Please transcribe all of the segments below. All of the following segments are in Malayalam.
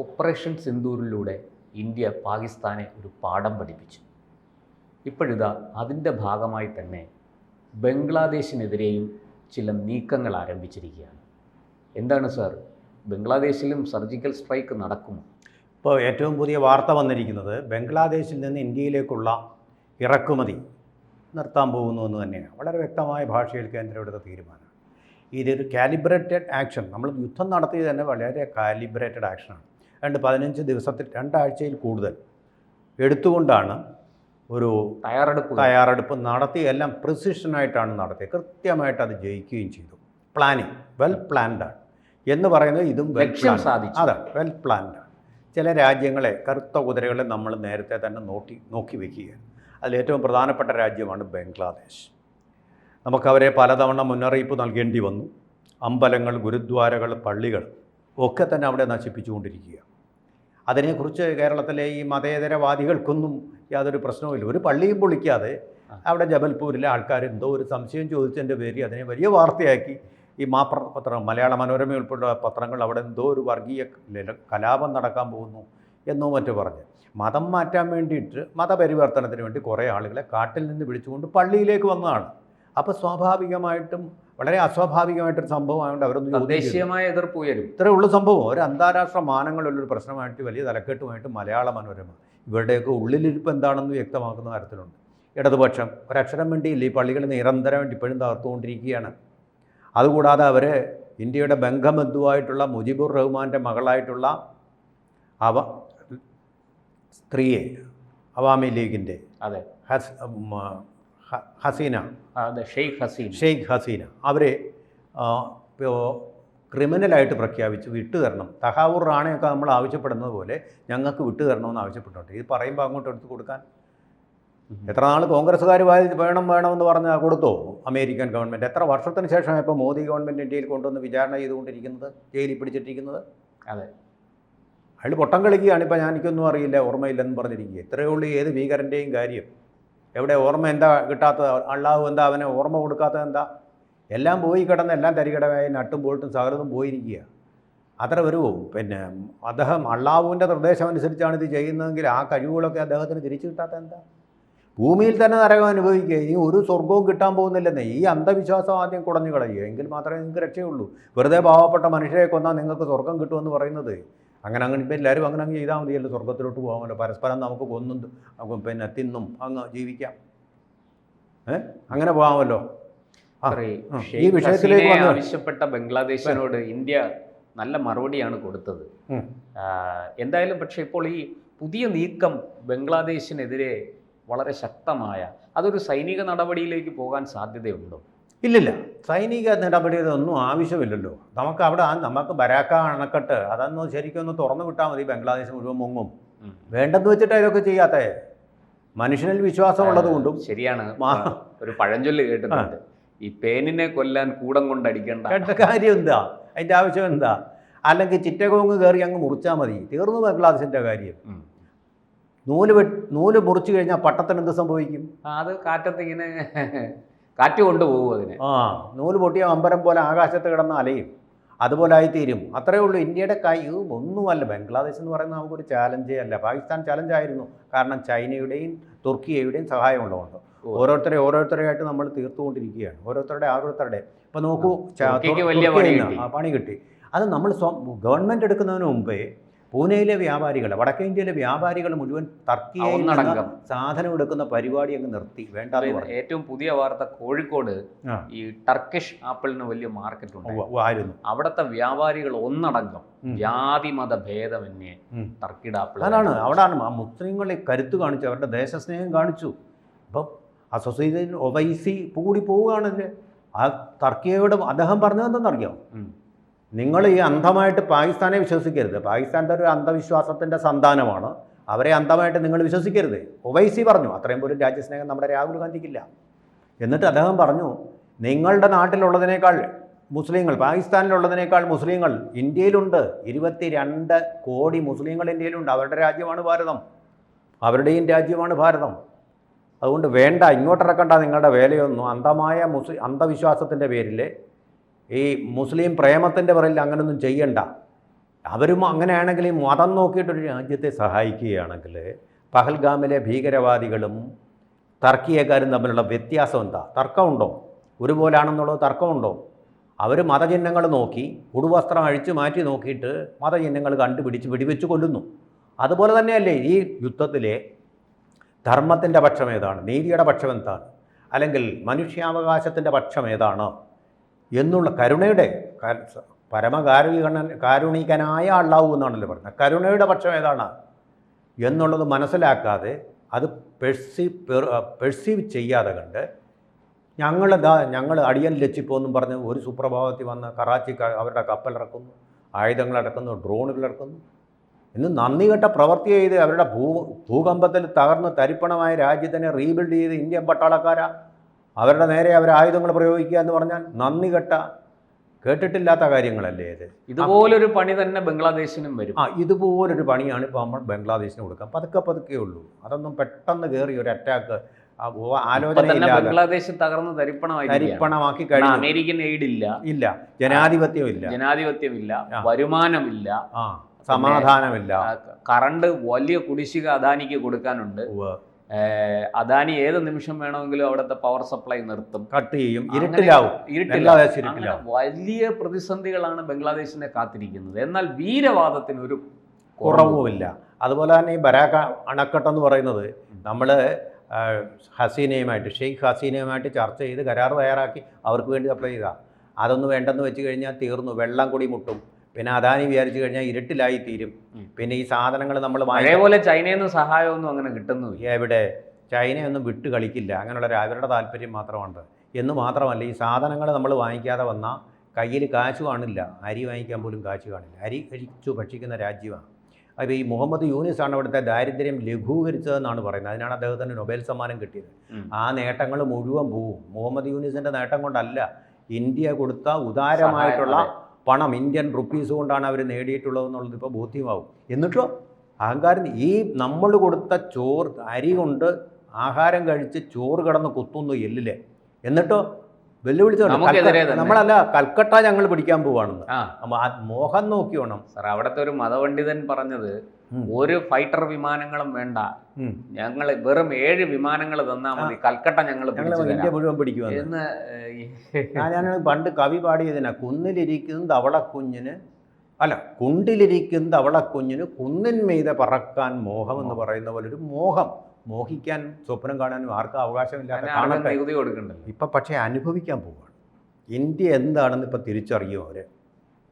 ഓപ്പറേഷൻ സിന്ദൂരിലൂടെ ഇന്ത്യ പാകിസ്ഥാനെ ഒരു പാഠം പഠിപ്പിച്ചു. ഇപ്പോഴിതാ അതിന്റെ ഭാഗമായി തന്നെ ബംഗ്ലാദേശിനെതിരെയും ചില നീക്കങ്ങൾ ആരംഭിച്ചിരിക്കുകയാണ്. എന്താണ് സാർ? ബംഗ്ലാദേശിലും സർജിക്കൽ സ്ട്രൈക്ക് നടക്കുമോ? ഇപ്പോൾ ഏറ്റവും പുതിയ വാർത്ത വന്നിരിക്കുന്നത് ബംഗ്ലാദേശിൽ നിന്ന് ഇന്ത്യയിലേക്കുള്ള ഇറക്കുമതി നിർത്താൻ പോകുന്നു എന്ന് തന്നെയാണ്. വളരെ വ്യക്തമായ ഭാഷയിൽ കേന്ദ്രം എടുത്ത തീരുമാനം ഇതൊരു കാലിബ്രേറ്റഡ് ആക്ഷൻ നമ്മൾ യുദ്ധം നടത്തിയത് തന്നെ വളരെ കാലിബ്രേറ്റഡ് ആക്ഷനാണ് രണ്ട് പതിനഞ്ച് ദിവസത്തിൽ രണ്ടാഴ്ചയിൽ കൂടുതൽ എടുത്തുകൊണ്ടാണ് ഒരു തയ്യാറെടുപ്പ് തയ്യാറെടുപ്പ് നടത്തി എല്ലാം പ്രിസിഷനായിട്ടാണ് നടത്തിയത്. കൃത്യമായിട്ട് അത് ജയിക്കുകയും ചെയ്തു. പ്ലാനിങ് വെൽ പ്ലാൻഡാണ് എന്ന് പറയുന്നത് ഇതും വെൽ സാധിച്ചു. അതെ വെൽ പ്ലാൻഡാണ് ചില രാജ്യങ്ങളെ കറുത്ത കുതിരകളെ നമ്മൾ നേരത്തെ തന്നെ നോക്കി നോക്കി വയ്ക്കുകയാണ് അതിൽ ഏറ്റവും പ്രധാനപ്പെട്ട രാജ്യമാണ് ബംഗ്ലാദേശ്. നമുക്കവരെ പലതവണ മുന്നറിയിപ്പ് നൽകേണ്ടി വന്നു. അമ്പലങ്ങൾ ഗുരുദ്വാരകൾ പള്ളികൾ ഒക്കെ തന്നെ അവിടെ നശിപ്പിച്ചുകൊണ്ടിരിക്കുക അതിനെക്കുറിച്ച് കേരളത്തിലെ ഈ മതേതരവാദികൾക്കൊന്നും യാതൊരു പ്രശ്നവുമില്ല ഒരു പള്ളിയും പൊളിക്കാതെ അവിടെ ജബൽപൂരിലെ ആൾക്കാർ എന്തോ ഒരു സംശയം ചോദിച്ചതിന്റെ പേരിൽ അതിനെ വലിയ വാർത്തയാക്കി. ഈ മാപ്ര പത്രം മലയാള മനോരമ ഉൾപ്പെടെ പത്രങ്ങൾ അവിടെ എന്തോ ഒരു വർഗീയ കലാപം നടക്കാൻ പോകുന്നു എന്നോ മറ്റോ പറഞ്ഞ്. മതം മാറ്റാൻ വേണ്ടിയിട്ട് മതപരിവർത്തനത്തിന് വേണ്ടി കുറേ ആളുകളെ കാട്ടിൽ നിന്ന് വിളിച്ചുകൊണ്ട് പള്ളിയിലേക്ക് വന്നതാണ്. അപ്പോൾ സ്വാഭാവികമായിട്ടും വളരെ അസ്വാഭാവികമായിട്ടൊരു സംഭവമായതുകൊണ്ട് അവരൊന്നും ദേശീയമായ. തദ്ദേശീയമായ എതിർപ്പ് ഉയരും. ഇത്രയേ ഉള്ളൂ സംഭവം. ഒരു അന്താരാഷ്ട്ര മാനങ്ങളുള്ളൊരു പ്രശ്നമായിട്ട് വലിയ തലക്കെട്ടുമായിട്ട് മലയാള മനോരമ ഇവരുടെയൊക്കെ ഉള്ളിലിരിപ്പ് എന്താണെന്ന് വ്യക്തമാക്കുന്ന തരത്തിലുണ്ട്. ഇടതുപക്ഷം ഒരക്ഷരം വേണ്ടിയില്ല ഈ പള്ളികൾ നിരന്തരമായിട്ട് ഇപ്പോഴും തകർത്തുകൊണ്ടിരിക്കുകയാണ്. അതുകൂടാതെ അവർ ഇന്ത്യയുടെ ബംഗബന്ധുവായിട്ടുള്ള മുജിബുർ റഹ്മാന്റെ മകളായിട്ടുള്ള അവ സ്ത്രീയെ അവാമി ലീഗിന്റെ അതെ. ഹസ് ഹസീന. ഷെയ്ഖ് ഹസീൻ ഷെയ്ഖ് ഹസീന. അവരെ ക്രിമിനലായിട്ട് പ്രഖ്യാപിച്ച് വിട്ടു തരണം തഹാവൂർ റാണയൊക്കെ നമ്മൾ ആവശ്യപ്പെടുന്നത് പോലെ ഞങ്ങൾക്ക് വിട്ടു തരണമെന്ന് ആവശ്യപ്പെട്ടുണ്ട്. ഇത് പറയുമ്പോൾ അങ്ങോട്ട് എടുത്ത് കൊടുക്കാൻ. എത്ര നാൾ കോൺഗ്രസ്സുകാർ വേണം വേണമെന്ന് പറഞ്ഞാൽ കൊടുത്തോ അമേരിക്കൻ ഗവൺമെന്റ് എത്ര വർഷത്തിന് ശേഷമാണ് ഇപ്പോൾ മോദി ഗവൺമെന്റ് ഇന്ത്യയിൽ കൊണ്ടുവന്ന് വിചാരണ ചെയ്തുകൊണ്ടിരിക്കുന്നത് ജയിലിൽ പിടിച്ചിട്ടിരിക്കുന്നത്? അതെ. അയാൾ പൊട്ടം കളിക്കുകയാണ്. ഇപ്പോൾ ഞാൻ എനിക്കൊന്നും അറിയില്ല ഓർമ്മയില്ലെന്ന് പറഞ്ഞിരിക്കുക ഇത്രയേ ഉള്ളൂ ഏത് ഭീകരന്റെയും കാര്യം. എവിടെ ഓർമ്മ എന്താ കിട്ടാത്തത്? അള്ളാഹു എന്താ അവനെ ഓർമ്മ കൊടുക്കാത്തത് എന്താ? എല്ലാം പോയി കിടന്ന് എല്ലാം തരികിടമായി നട്ടും ബോൾട്ടും സകലതും പോയിരിക്കുക അത്ര വരുമോ പിന്നെ അദ്ദേഹം അള്ളാഹുവിന്റെ നിർദ്ദേശം അനുസരിച്ചാണ് ഇത് ചെയ്യുന്നതെങ്കിൽ ആ കഴിവുകളൊക്കെ അദ്ദേഹത്തിന് തിരിച്ചു കിട്ടാത്ത എന്താ? ഭൂമിയിൽ തന്നെ നരകം അനുഭവിക്കുക. ഇനി ഒരു സ്വർഗവും കിട്ടാൻ പോകുന്നില്ലെന്നേ. ഈ അന്ധവിശ്വാസം ആദ്യം കുടഞ്ഞു കളയുക. എങ്കിൽ മാത്രമേ നിങ്ങൾക്ക് രക്ഷയുള്ളൂ. വെറുതെ പാവപ്പെട്ട മനുഷ്യരെ കൊന്നാൽ നിങ്ങൾക്ക് സ്വർഗം കിട്ടുമെന്ന് പറയുന്നത്. അങ്ങനെ അങ്ങനെ ഇപ്പം എല്ലാവരും അങ്ങനെ അങ്ങ് ചെയ്താൽ മതിയല്ലോ സ്വർഗത്തിലോട്ട് പോകാമല്ലോ. പരസ്പരം നമുക്ക് കൊന്നും പിന്നെ തിന്നും അങ്ങ് ജീവിക്കാം. ഏ? അങ്ങനെ പോകാമല്ലോ. ഈ വിഷയത്തിലേക്ക് ആവശ്യപ്പെട്ട ബംഗ്ലാദേശിനോട് ഇന്ത്യ നല്ല മറുപടിയാണ് കൊടുത്തത്. എന്തായാലും പക്ഷേ ഇപ്പോൾ ഈ പുതിയ നീക്കം ബംഗ്ലാദേശിനെതിരെ വളരെ ശക്തമായ അതൊരു സൈനിക നടപടിയിലേക്ക് പോകാൻ സാധ്യതയുണ്ടോ? ഇല്ലില്ല. സൈനിക നടപടിയൊന്നും ആവശ്യമില്ലല്ലോ. നമുക്ക് അവിടെ നമുക്ക് ബരാക്ക അണക്കെട്ട് അതൊന്ന് ശരിക്കും ഒന്ന് തുറന്നു വിട്ടാൽ മതി ബംഗ്ലാദേശ് മുഴുവൻ മുങ്ങും. വേണ്ടെന്ന് വെച്ചിട്ട് ഇതൊക്കെ ചെയ്യാത്തേ. മനുഷ്യനിൽ വിശ്വാസമുള്ളത് കൊണ്ടും. ശരിയാണ്. ഒരു പഴഞ്ചൊല്ല് കേട്ടിട്ടുണ്ട്. ഈ പേനിനെ കൊല്ലാൻ കൂടം കൊണ്ടടിക്കേണ്ട. കേട്ട കാര്യം എന്താ? അതിന്റെ ആവശ്യം എന്താ? അല്ലെങ്കിൽ ചിറ്റകോങ്ങ് കയറി അങ്ങ് മുറിച്ചാൽ മതി. തീർന്നു ബംഗ്ലാദേശിന്റെ കാര്യം. നൂൽ നൂൽ മുറിച്ചു കഴിഞ്ഞാൽ പട്ടത്തിന് എന്ത് സംഭവിക്കും? അത് കാറ്റത്ത് ഇങ്ങനെ കാറ്റ് കൊണ്ടുപോകും അതിനെ. ആ നൂൽ പൊട്ടിയ അമ്പരം പോലെ ആകാശത്ത് കിടന്ന അലയും. അതുപോലെ ആയിത്തീരും. അത്രയേ ഉള്ളൂ. ഇന്ത്യയുടെ കൈ ഒന്നുമല്ല. ബംഗ്ലാദേശ് എന്ന് പറയുന്നത് നമുക്കൊരു ചാലഞ്ചേ അല്ല. പാകിസ്ഥാൻ ചാലഞ്ച് ആയിരുന്നു. കാരണം ചൈനയുടെയും തുർക്കിയുടെയും സഹായം ഉള്ളതുകൊണ്ട്. ഓരോരുത്തരെ ഓരോരുത്തരെയായിട്ട് നമ്മൾ തീർത്തുകൊണ്ടിരിക്കുകയാണ്. ഓരോരുത്തരുടെ ഓരോരുത്തരുടെ ഇപ്പം നോക്കൂ വലിയ പണി കിട്ടി. ആ, പണി കിട്ടി. അത് നമ്മൾ ഗവൺമെന്റ് ഗവൺമെന്റ് എടുക്കുന്നതിന് മുമ്പേ പൂനെയിലെ വ്യാപാരികൾ വടക്കേ ഇന്ത്യയിലെ വ്യാപാരികൾ മുഴുവൻ ടർക്കിയിൽ സാധനം എടുക്കുന്ന പരിപാടി അങ്ങ് നിർത്തി വേണ്ട ഏറ്റവും പുതിയ വാർത്ത കോഴിക്കോട്. ഈ ടർക്കിഷ് ആപ്പിളിന് വലിയ മാർക്കറ്റ് ഉണ്ട് ഉവ്വ് ഉവ്വ് ആയിരുന്നു അവിടുത്തെ വ്യാപാരികൾ ഒന്നടങ്കം. ജാതി മത ഭേദമന്യേ. ടർക്കിയുടെ ആപ്പിൾ അതാണ് അവിടാണ് ആ മുസ്ലിങ്ങളെ കരുത്ത് കാണിച്ചു അവരുടെ ദേശസ്നേഹം കാണിച്ചു അപ്പം അസോസിയേഷൻ ഒവൈസി കൂടി പോവുകയാണെങ്കിൽ ആ ടർക്കിയോട് അദ്ദേഹം പറഞ്ഞതെന്തെന്നറിയാം ഉം. നിങ്ങൾ ഈ അന്ധമായിട്ട് പാകിസ്ഥാനെ വിശ്വസിക്കരുത്. പാകിസ്ഥാന്റെ ഒരു അന്ധവിശ്വാസത്തിന്റെ സന്താനമാണ്. അവരെ അന്ധമായിട്ട് നിങ്ങൾ വിശ്വസിക്കരുത്. ഒവൈസി പറഞ്ഞു. അത്രയും പോലും രാജ്യസ്നേഹം നമ്മുടെ രാഹുൽ ഗാന്ധിക്കില്ല. എന്നിട്ട് അദ്ദേഹം പറഞ്ഞു നിങ്ങളുടെ നാട്ടിലുള്ളതിനേക്കാൾ മുസ്ലിങ്ങൾ പാകിസ്ഥാനിലുള്ളതിനേക്കാൾ മുസ്ലിങ്ങൾ ഇന്ത്യയിലുണ്ട്. ഇരുപത്തി രണ്ട് കോടി മുസ്ലിങ്ങൾ ഇന്ത്യയിലുണ്ട്. അവരുടെ രാജ്യമാണ് ഭാരതം. അവരുടെയും രാജ്യമാണ് ഭാരതം. അതുകൊണ്ട് വേണ്ട ഇങ്ങോട്ടിറക്കണ്ട നിങ്ങളുടെ വേലയൊന്നും അന്ധമായ മുസ്ലിം അന്ധവിശ്വാസത്തിന്റെ പേരിൽ ഈ മുസ്ലിം പ്രേമത്തിന്റെ പറയിൽ അങ്ങനൊന്നും ചെയ്യണ്ട. അവരും അങ്ങനെയാണെങ്കിൽ ഈ മതം നോക്കിയിട്ടൊരു രാജ്യത്തെ സഹായിക്കുകയാണെങ്കിൽ പഹൽഗാമിലെ ഭീകരവാദികളും തർക്കിയക്കാരും തമ്മിലുള്ള വ്യത്യാസം എന്താ? തർക്കമുണ്ടോ? ഒരുപോലാണെന്നുള്ളത് തർക്കമുണ്ടോ? അവർ മതചിഹ്നങ്ങൾ നോക്കി ഉടുവസ്ത്രം അഴിച്ചു മാറ്റി നോക്കിയിട്ട് മതചിഹ്നങ്ങൾ കണ്ടുപിടിച്ച് വെടിവെച്ച് കൊല്ലുന്നു. അതുപോലെ തന്നെയല്ലേ ഈ യുദ്ധത്തിലെ ധർമ്മത്തിന്റെ പക്ഷം ഏതാണ്? നീതിയുടെ പക്ഷം എന്താണ്? അല്ലെങ്കിൽ മനുഷ്യാവകാശത്തിന്റെ പക്ഷം ഏതാണ്? എന്നുള്ള കരുണയുടെ പരമകാരുണികണൻ കാരുണികനായ അള്ളാഹു എന്നാണല്ലോ പറഞ്ഞത്. കരുണയുടെ പക്ഷം ഏതാണ്? എന്നുള്ളത് മനസ്സിലാക്കാതെ അത് പെഴ്സീവ് പെഴ്സീവ് ചെയ്യാതെ കണ്ട് ഞങ്ങൾ ദാ ഞങ്ങൾ അടിയൻ ലച്ചിപ്പോന്നും പറഞ്ഞ് ഒരു സുപ്രഭാതത്തിൽ വന്ന് കറാച്ചി അവരുടെ കപ്പൽ കപ്പലിറക്കുന്നു ആയുധങ്ങൾ ഇറക്കുന്നു ഡ്രോണുകൾ ഇറക്കുന്നു. ഇന്ന് നന്ദി കെട്ട പ്രവൃത്തി ചെയ്ത് അവരുടെ ഭൂ ഭൂകമ്പത്തിൽ തകർന്ന് തരിപ്പണമായ രാജ്യത്തിനെ റീബിൽഡ് ചെയ്ത് ഇന്ത്യൻ പട്ടാളക്കാരാ. അവരുടെ നേരെ അവർ ആയുധങ്ങൾ പ്രയോഗിക്കുക എന്ന് പറഞ്ഞാൽ നന്ദി കെട്ട കേട്ടിട്ടില്ലാത്ത കാര്യങ്ങളല്ലേ ഇത്? ഇതുപോലൊരു പണി തന്നെ ബംഗ്ലാദേശിനും വരും. ആ ഇതുപോലൊരു പണിയാണ് ഇപ്പോൾ നമ്മൾ ബംഗ്ലാദേശിന് കൊടുക്കുക. പതുക്കെ പതുക്കെ ഉള്ളൂ. അതൊന്നും പെട്ടെന്ന് കയറി ഒരു അറ്റാക്ക് ആലോചന ബംഗ്ലാദേശ് തകർന്ന് തരിപ്പണമായി തരിപ്പണമാക്കി കഴിഞ്ഞു. അമേരിക്കൻ എയ്ഡ് ഇല്ല. ഇല്ല. ജനാധിപത്യം ഇല്ല ജനാധിപത്യം ഇല്ല വരുമാനമില്ല. ആ സമാധാനമില്ല. കറണ്ട് വലിയ കുടിശ്ശിക അദാനിക്ക് കൊടുക്കാനുണ്ട്. അദാനി ഏത് നിമിഷം വേണമെങ്കിലും അവിടുത്തെ പവർ സപ്ലൈ നിർത്തും. കട്ട് ചെയ്യും. ഇരുട്ടിലാവും. ഇരുട്ടിലാവും. വലിയ പ്രതിസന്ധികളാണ് ബംഗ്ലാദേശിനെ കാത്തിരിക്കുന്നത്. എന്നാൽ വീരവാദത്തിന് ഒരു കുറവുമില്ല. അതുപോലെ തന്നെ ഈ ബരാക്ക അണക്കെട്ടെന്ന് പറയുന്നത് നമ്മൾ ഹസീനയുമായിട്ട് ഷെയ്ഖ് ഹസീനയുമായിട്ട് ചർച്ച ചെയ്ത് കരാർ തയ്യാറാക്കി അവർക്ക് വേണ്ടി അപ്ലൈ ചെയ്താൽ അതൊന്നും വേണ്ടെന്ന് വെച്ച് കഴിഞ്ഞാൽ തീർന്നു. വെള്ളം കൂടി മുട്ടും പിന്നെ അദാനി വിചാരിച്ചു കഴിഞ്ഞാൽ ഇരുട്ടിലായി തീരും പിന്നെ ഈ സാധനങ്ങൾ നമ്മൾ അതേപോലെ പോലെ ചൈനയിൽ നിന്ന് സഹായമൊന്നും അങ്ങനെ കിട്ടുന്നു എവിടെ? ചൈനയൊന്നും വിട്ട് കളിക്കില്ല. അങ്ങനെയുള്ള അവരുടെ താല്പര്യം മാത്രമുണ്ട് എന്ന് മാത്രമല്ല ഈ സാധനങ്ങൾ നമ്മൾ വാങ്ങിക്കാതെ വന്നാൽ കയ്യിൽ കാശു കാണില്ല. അരി വാങ്ങിക്കാൻ പോലും കാശു കാണില്ല. അരി കഴിച്ചു ഭക്ഷിക്കുന്ന രാജ്യമാണ്. അപ്പോൾ ഈ മുഹമ്മദ് യൂനിസാണ് അവിടുത്തെ ദാരിദ്ര്യം ലഘൂകരിച്ചതെന്നാണ് പറയുന്നത്. അതിനാണ് അദ്ദേഹത്തിന് നൊബേൽ സമ്മാനം കിട്ടിയത്. ആ നേട്ടങ്ങൾ മുഴുവൻ പോവും. മുഹമ്മദ് യൂനിസിന്റെ നേട്ടം കൊണ്ടല്ല ഇന്ത്യ കൊടുത്ത ഉദാരമായിട്ടുള്ള പണം ഇന്ത്യൻ റുപ്പീസ് കൊണ്ടാണ് അവർ നേടിയിട്ടുള്ളതെന്നുള്ളത് ഇപ്പോൾ ബോധ്യമാവും. എന്നിട്ടോ അഹങ്കാരം ഈ നമ്മൾ കൊടുത്ത ചോറ് അരി കൊണ്ട് ആഹാരം കഴിച്ച് ചോറ് കിടന്ന് കുത്തുന്നു എല്ലിലെ. എന്നിട്ടോ വെല്ലുവിളിച്ചു. നമ്മളല്ല കൽക്കട്ട ഞങ്ങൾ പിടിക്കാൻ പോവാണെന്ന്. മോഹം നോക്കി വേണം സാർ അവിടുത്തെ ഒരു മതപണ്ഡിതൻ പറഞ്ഞത്. ഒരു ഫൈറ്റർ വിമാനങ്ങളും വേണ്ട. ഞങ്ങൾ വെറും ഏഴ് വിമാനങ്ങൾ തന്നാൽ മതി. കൽക്കട്ട ഞങ്ങൾ ഇന്ത്യ മുഴുവൻ പിടിക്കുവാണ് എന്ന് ഞാൻ പണ്ട് കവി പാടിയതിനാ. കുന്നിലിരിക്കുന്നത് തവളക്കുഞ്ഞിന് അല്ല കുണ്ടിലിരിക്കുന്നത് തവളക്കുഞ്ഞിന് കുന്നിൻ മീതെ പറക്കാൻ മോഹം എന്ന് പറയുന്ന പോലെ ഒരു മോഹം. മോഹിക്കാൻ സ്വപ്നം കാണാനും ആർക്കും അവകാശമില്ലാത്ത കൊടുക്കണ്ടല്ലോ. ഇപ്പം പക്ഷേ അനുഭവിക്കാൻ പോവുകയാണ് ഇന്ത്യ എന്താണെന്ന് ഇപ്പം തിരിച്ചറിയും അവർ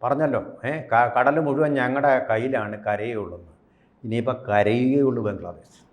പറഞ്ഞല്ലോ ഏഹ് കടൽ മുഴുവൻ ഞങ്ങളുടെ കയ്യിലാണ് കരയുള്ളൂ ഇനിയിപ്പോൾ കരയുകയുള്ളൂ ബംഗ്ലാദേശ്.